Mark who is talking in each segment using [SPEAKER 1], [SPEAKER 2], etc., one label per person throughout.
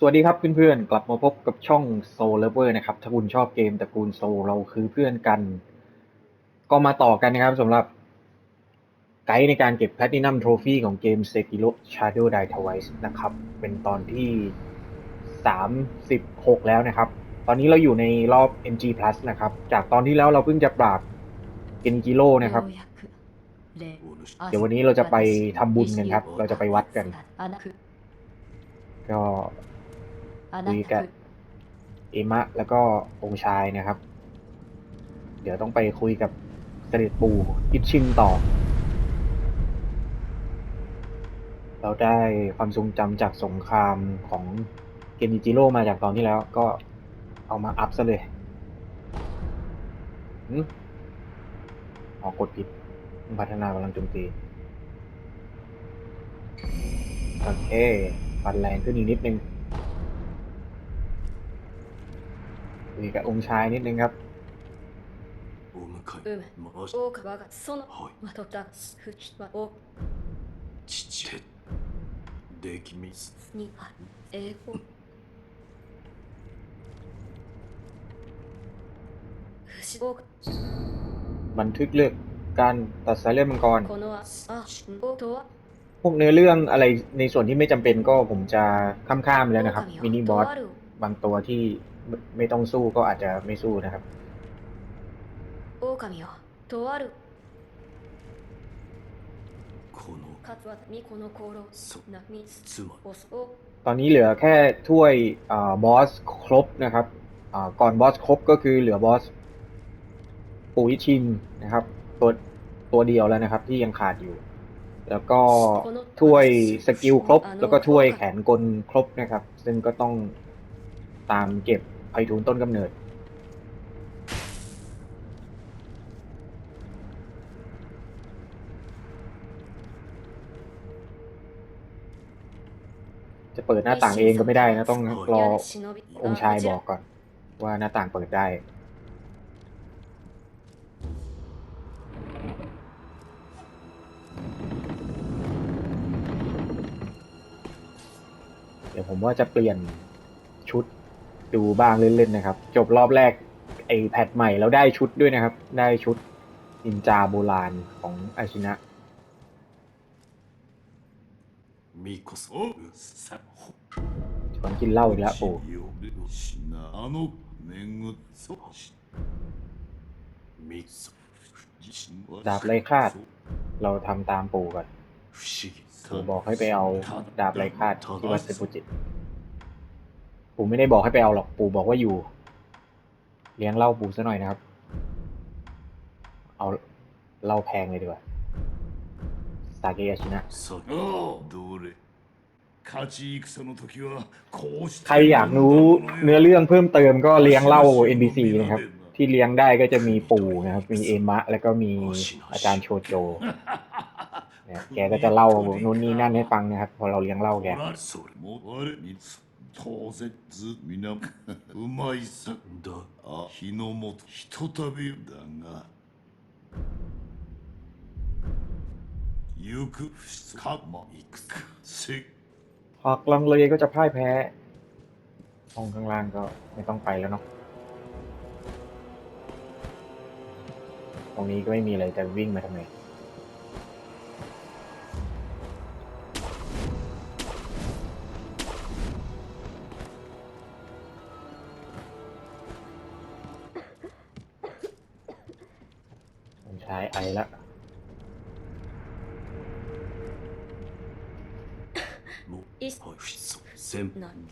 [SPEAKER 1] สวัสดีครับเพื่อนๆ กลับมาพบกับช่อง Soul Lover นะครับ ถ้าคุณชอบเกมตระกูล Soul เราคือเพื่อนกัน ก็มาต่อกันนะครับสำหรับไกด์ในการเก็บ Platinum Trophy ของเกม Sekiro Shadow Die Twice นะครับ เป็นตอนที่ 36 แล้วนะครับ ตอนนี้เราอยู่ในรอบ MG Plus นะครับ จากตอนที่แล้วเราเพิ่งจะปราบเกนจิโร่นะครับ เดี๋ยววันนี้เราจะไปทำบุญกันครับ เราจะไปวัดกัน ก็ คุยกับเอมะแล้วก็องค์ชายนะครับ เดี๋ยวต้องไปคุยกับเสด็จปู่อิชินต่อ เราได้ความทรงจำจากสงครามของเกนิจิโร่มาจากตอนที่แล้ว ก็เอามาอัพซะเลยหึออกกดผิด พัฒนากำลังโจมตี โอเคฟันแรงขึ้นอีกนิดนึง คุยกับองค์ชายนิดนึงครับ
[SPEAKER 2] お迎
[SPEAKER 3] う
[SPEAKER 2] え
[SPEAKER 3] む
[SPEAKER 2] まし
[SPEAKER 3] 大川がその
[SPEAKER 2] はい
[SPEAKER 3] まとったふはお
[SPEAKER 2] 父できみす
[SPEAKER 3] には英語不死王
[SPEAKER 1] บันทึกเลือกการตัดสายเลือดมังกร
[SPEAKER 3] このああおとは
[SPEAKER 1] พวกเนื้อเรื่องอะไรในส่วนที่ไม่จำเป็นก็ผมจะข้ามข้ามๆไปแล้วนะครับ มินิบอส
[SPEAKER 3] とある
[SPEAKER 1] บางตัวที่ ไม่ไม่ต้องสู้ก็อาจจะไม่สู้นะครับ
[SPEAKER 3] 狼よとある
[SPEAKER 2] この
[SPEAKER 3] かつはみこの功労
[SPEAKER 2] そ
[SPEAKER 3] なみ
[SPEAKER 2] つまり
[SPEAKER 3] おそお
[SPEAKER 1] ตอนนี้เหลือแค่ถ้วยอ่าบอสครบนะครับอ่าก่อนบอสครบก็คือเหลือบอสปูอิชินนะครับ ตัวตัวเดียวแล้วนะครับ ที่ยังขาดอยู่ แล้วก็ถ้วยสกิลครบ แล้วก็ถ้วยแขนกลครบนะครับ ซึ่งก็ต้องตามเก็บ ไพฑูรย์ต้นกำเนิด จะเปิดหน้าต่างเองก็ไม่ได้นะ ต้องรอองค์ชายบอกก่อน ว่าหน้าต่างเปิดได้เดี๋ยวผมว่าจะเปลี่ยนชุด ดูบ้างเล่นๆนะครับ จบรอบแรกไอแพทใหม่แล้วได้ชุดด้วยนะครับ ได้ชุดนินจาโบราณของอาชินะ
[SPEAKER 2] มิโซะ
[SPEAKER 1] ชวนกินเหล้าอีกแล้ว
[SPEAKER 2] โอ้
[SPEAKER 1] ดาบไรคาด เราทำตามปู่ก่อนปู่บอกให้ไปเอาดาบไรคาดที่วัดเซปุจิต ผมไม่ได้บอกให้ไปเอาหรอกปู่บอกว่าอยู่ เลี้ยงเหล้าปู่ซะหน่อยนะครับ เอาเหล้าแพงเลยดีกว่าสาเกะชินะใครอยากรู้เนื้อเรื่องเพิ่มเติมก็เลี้ยงเหล้า NBC นะครับ ที่เลี้ยงได้ก็จะมีปู่นะครับ มีเอมะ แล้วก็มีอาจารย์โชโจแกก็จะเล่านู่นนี่นั่นให้ฟังนะครับ พอเราเลี้ยงเหล้าแก
[SPEAKER 2] 当然ずみなうまいさだあ日の本ひとたびだが行くかま行くかせ
[SPEAKER 1] หากลังเลก็จะพ่ายแพ้ ห้องข้างล่างก็ไม่ต้องไปแล้วเนาะ ตรงนี้ก็ไม่มีอะไรจะวิ่งมาทำไม ผม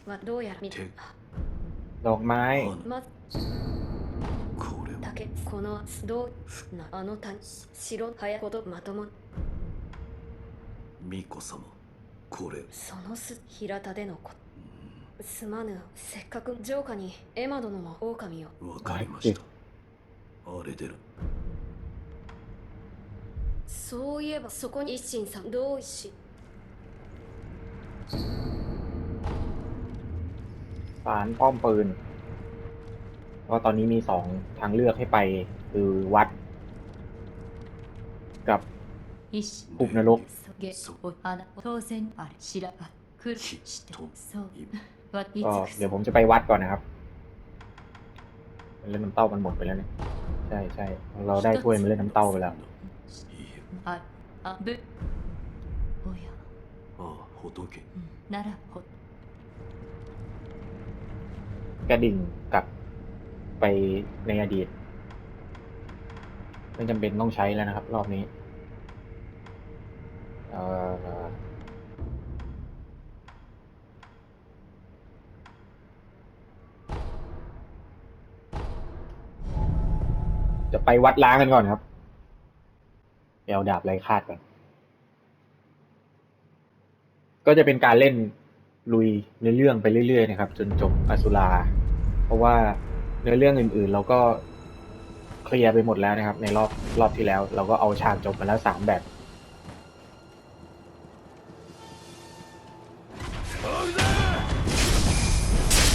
[SPEAKER 3] なはどうやらみ
[SPEAKER 2] 手
[SPEAKER 1] ดอกไม้
[SPEAKER 3] まず
[SPEAKER 2] これは
[SPEAKER 3] 竹このどうなあの谷白早ことまとも
[SPEAKER 2] 巫女様これ
[SPEAKER 3] そのす平田でのことすまぬせっかく城下にエマ殿も狼を
[SPEAKER 2] わかりましたあれでる
[SPEAKER 3] そういえばそこに一心さん同意し
[SPEAKER 1] สารป้อมปืนเพราะตอนนี้มีสองทางเลือกให้ไป คือวัด กับ
[SPEAKER 4] 石
[SPEAKER 1] ปุบนรก
[SPEAKER 4] そげお花当然あれ白が来る
[SPEAKER 2] き
[SPEAKER 4] して
[SPEAKER 2] と
[SPEAKER 4] そう
[SPEAKER 2] 今
[SPEAKER 4] わい
[SPEAKER 1] ก็
[SPEAKER 4] つ
[SPEAKER 1] เดี๋ยวผมจะไปวัดก่อนนะครับมันเล่นน้ำเต้ามันหมดไปแล้วเนี่ยใช่ใช่เราได้ถ้วยมันเล่นน้ำเต้าไปแล้ว
[SPEAKER 2] いいよ
[SPEAKER 4] ああぶおや、
[SPEAKER 2] ああ仏
[SPEAKER 4] うん、ならほ
[SPEAKER 1] กระดิ่งกลับไปในอดีต ไม่จำเป็นต้องใช้แล้วนะครับ รอบนี้เอ่อจะไปวัดล้างกันก่อนครับเดี๋ยวดาบไรคาดก่อน ก็จะเป็นการเล่น ลุยเนื้อเรื่องไปเรื่อยๆนะครับ จนจบอสุรา เพราะว่าเนื้อเรื่องอื่นๆ เราก็เคลียร์ไปหมดแล้วนะครับ ในรอบรอบที่แล้ว เราก็เอาฉากจบมาแล้วสามแบบ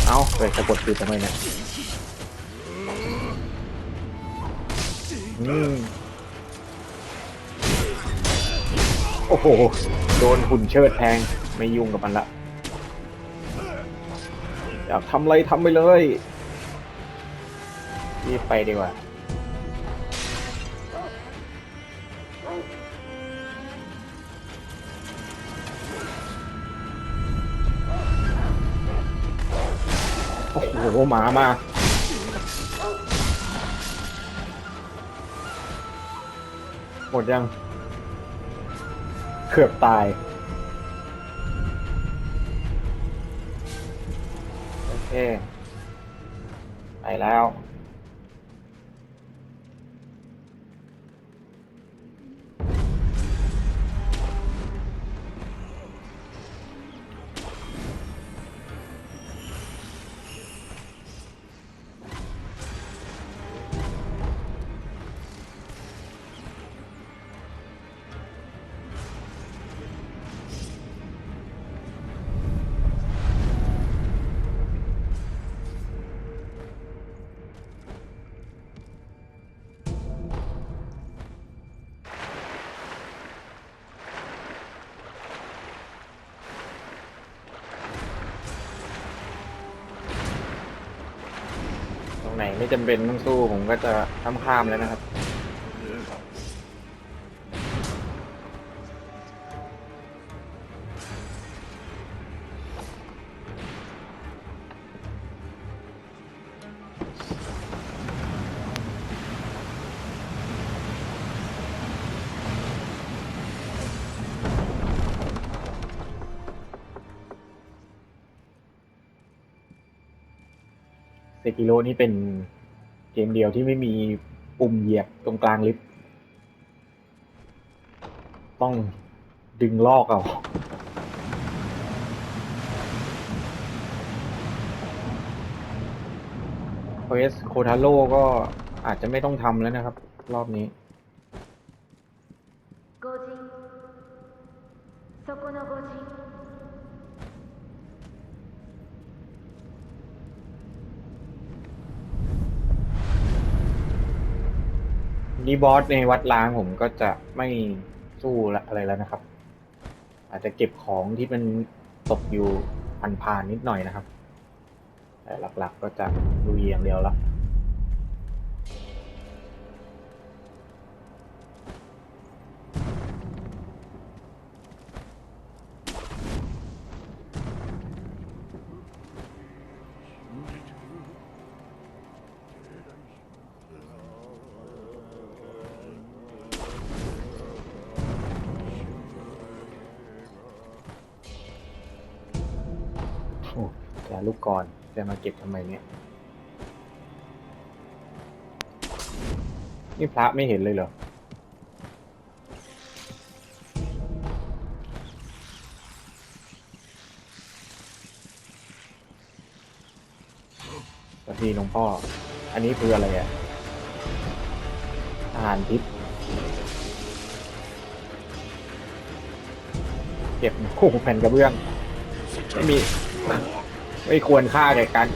[SPEAKER 1] เอาไปสะกดคือทำไมเนี่ยอืมโอ้โห โดนหุ่นเชิดแทง ไม่ยุ่งกับมันละ อยากทำอะไรทำไปเลยรีบไปดีกว่า โอ้โหหมามาหมดยัง เกือบตาย ไปแล้ว ไหนไม่จำเป็นต้องสู้ผมก็จะข้ามข้ามๆแล้วนะครับเซกิโร่นี่เป็น เกมเดียวที่ไม่มีปุ่มเหยียบตรงกลางลิฟต์ต้องดึงลอกเอาเควสโคทาโร่ก็อาจจะไม่ต้องทำแล้วนะครับ รอบนี้ นี่บอสในวัดล้างผมก็จะไม่สู้ละอะไรแล้วนะครับ อาจจะเก็บของที่มันตกอยู่ผ่านนิดหน่อยนะครับ แต่หลักๆก็จะดูเยอย่างเดียวละ ก่อน จะมาเก็บทำไมเนี่ย นี่พระไม่เห็นเลยเหรอ สวัสดีหลวงพ่อ อันนี้คืออะไรอะอาหารทิพย์เก็บโอ้แผ่นกระเบื้อง ไม่มี ไม่ควรฆ่าแก่กัน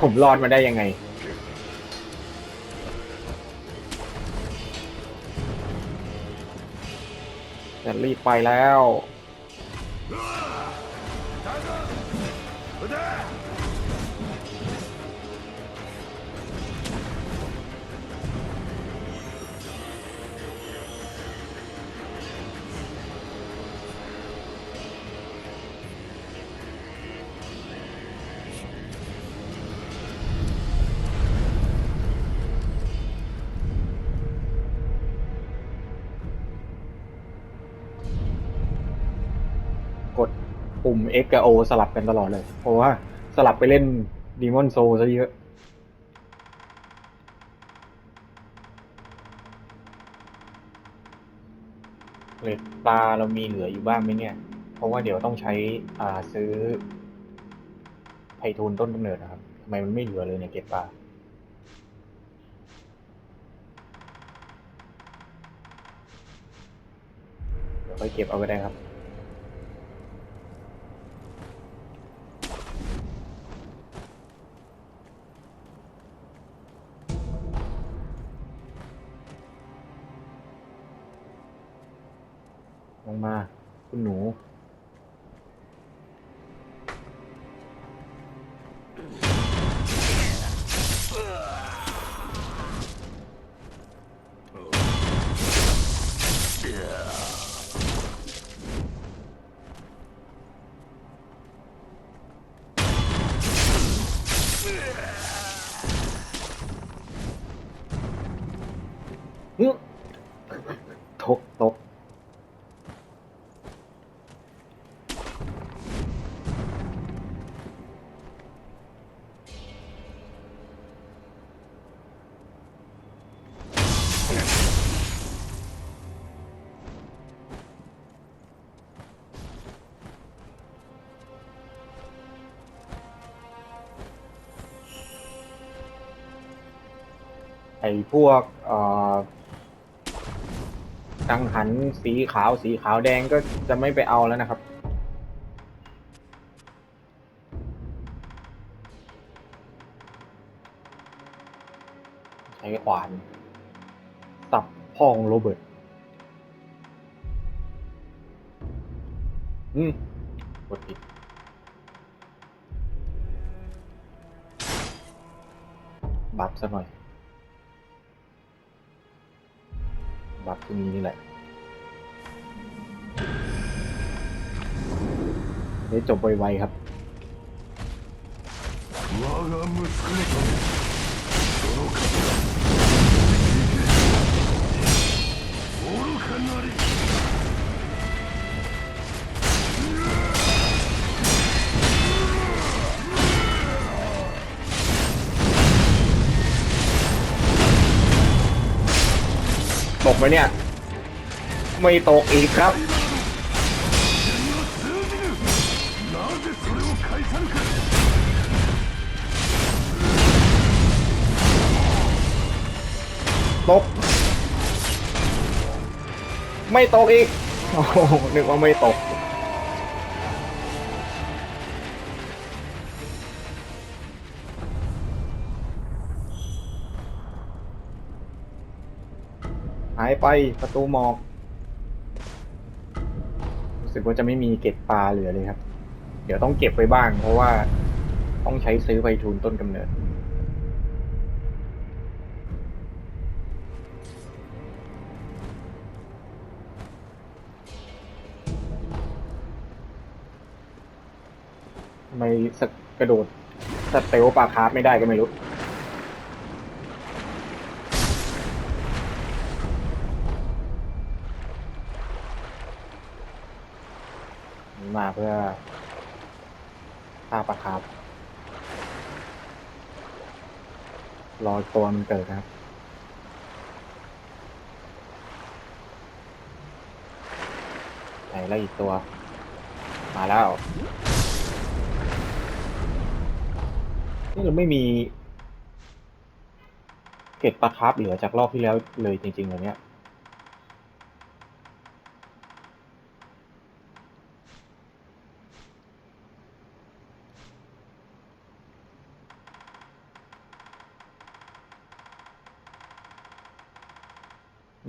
[SPEAKER 1] ผมรอดมาได้ยังไงแต่จะรีบไปแล้ว X กับ O สลับกันตลอดเลย เพราะว่าสลับไปเล่น Demon Soul ซะเยอะเกล็ดปลาเรามีเหลืออยู่บ้างไหมเนี่ย เพราะว่าเดี๋ยวต้องใช้อ่าซื้อไพทูลต้นกำเนิดนะครับทำไมมันไม่เหลือเลยเนี่ยเกล็ดปลาเดี๋ยวค่อยเก็บเอาก็ได้ครับ อื้อทกตกไอ้พวก กังหันสีขาวสีขาวแดงก็จะไม่ไปเอาแล้วนะครับ ใช้ขวานสับพ่องโรเบิร์ตอืมกดผิดบัฟซะหน่อย บัฟที่นี้นี่แหละได้จบไวๆครับ
[SPEAKER 2] 我が息子のためその方愚かなり
[SPEAKER 1] กไหมเนี่ย ไม่ตกอีกครับ ตก ไม่ตกอีก โอ้หนึกว่าไม่ตกายไปประตูหมอกรู้สึกว่าจะไม่มีเก็บปลาเหลือเลยครับ เดี๋ยวต้องเก็บไว้บ้าง เพราะว่าต้องใช้ซื้อไปทุนต้นกำเนิดทำไมสกกระโดดสเตลปลาคาร์ฟไม่ได้ก็ไม่รู้ มาเพื่อฆ่าปลาคร์ฟรอตัวมันเกิดนะครับ ไหนแล้วอีกตัว มาแล้ว นี่เราไม่มี เก็ดปลาคร์ฟเหลือจากรอบที่แล้วเลยจริงๆเลยเนี่ย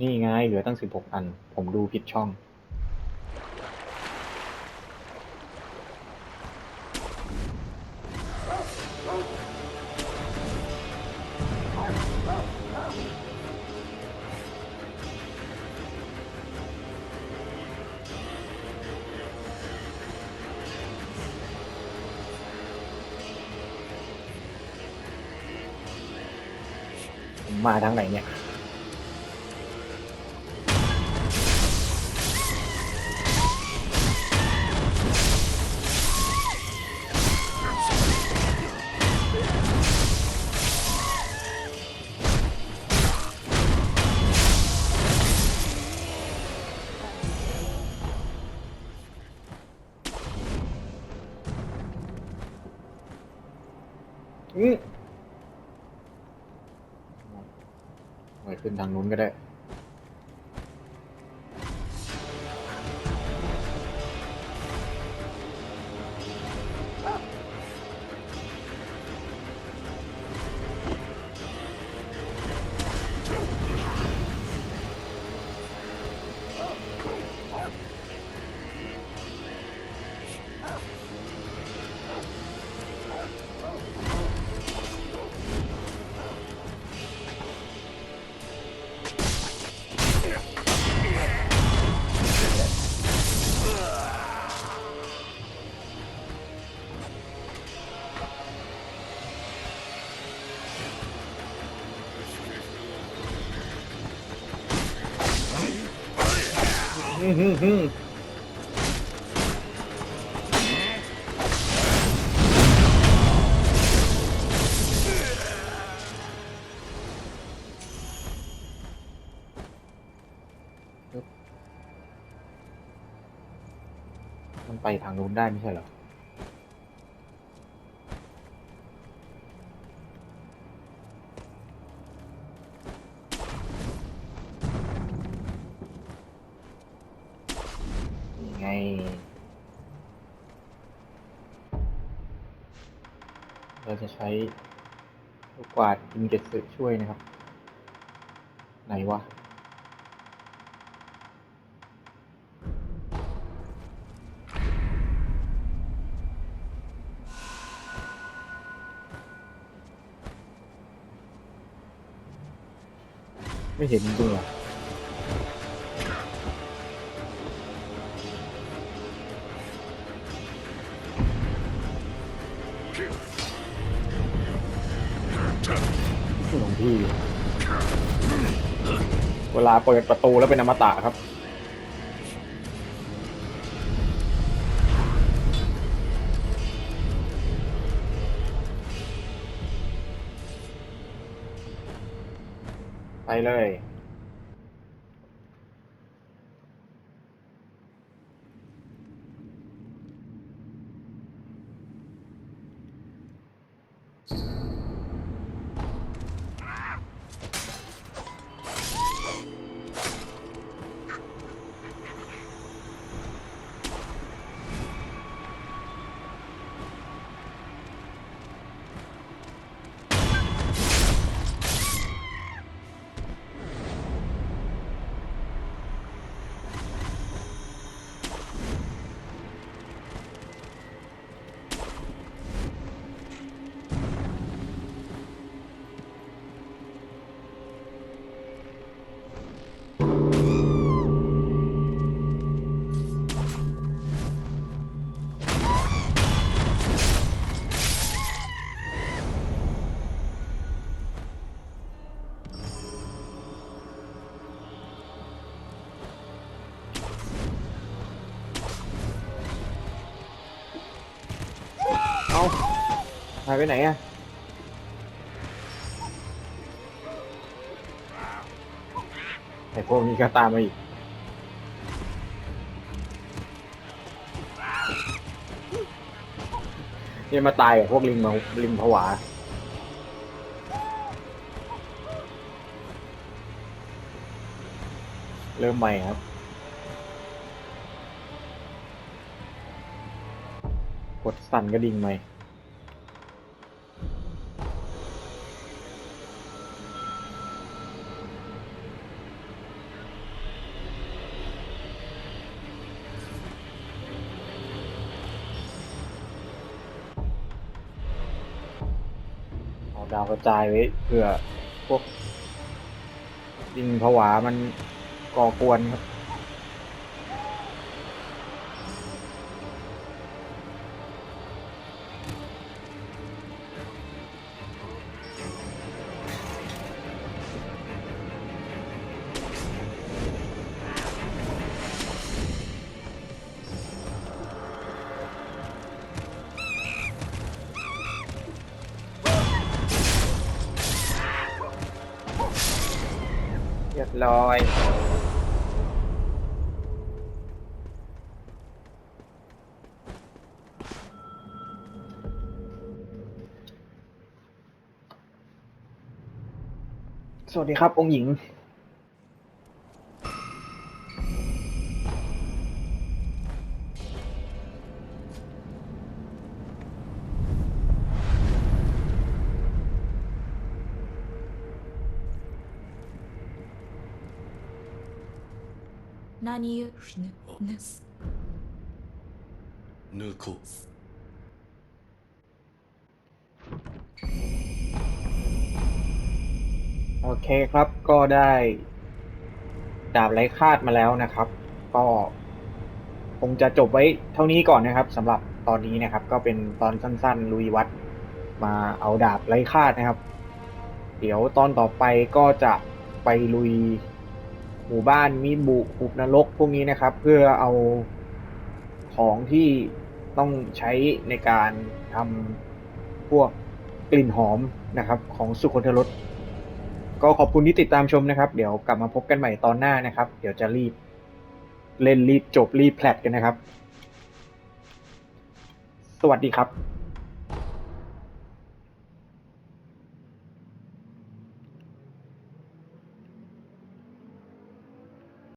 [SPEAKER 1] นี่ไงเหลือตั้งสิบหกอัน ผมดูผิดช่อง มาทางไหนเนี่ย ขึ้นทางนู้นก็ได้ อืมฮึมฮึมมันไปทางนู้นได้ไม่ใช่เหรอ นี่ไง เราจะใช้ลูกกวาดอินเกตสึช่วยนะครับ ไหนวะไม่เห็นจริงๆเหรอาเปิดประตูแล้วเป็นอมตะครับ ไปเลยายไปไหนอะไอพวกนี้ก็ตามมาอีก นี่มาตายกับพวกลิงมาลิงผวาเริ่มใหม่ครับ กดสั่นกระดิ่งใหม่ ดาวกระจายไว้เผื่อพวกดิงผวามันก่อกวนครับ สวัสดีครับ องค์หญิง
[SPEAKER 4] 何言うぬぬす
[SPEAKER 2] 抜こ
[SPEAKER 1] เคครับก็ได้ดาบไร้คาดมาแล้วนะครับ ก็คงจะจบไว้เท่านี้ก่อนนะครับสำหรับตอนนี้นะครับ ก็เป็นตอนสั้น ๆ ลุยวัดมาเอาดาบไร้คาดนะครับ เดี๋ยวตอนต่อไปก็จะไปลุยหมู่บ้านมิบุหุบนรกพวกนี้นะครับ เพื่อเอาของที่ต้องใช้ในการทำพวกกลิ่นหอมนะครับ ของสุคนทรส ก็ขอบคุณที่ติดตามชมนะครับ เดี๋ยวกลับมาพบกันใหม่ตอนหน้านะครับ เดี๋ยวจะรีบ เล่นรีบจบรีบแพลตกันนะครับ สวัสดีครับ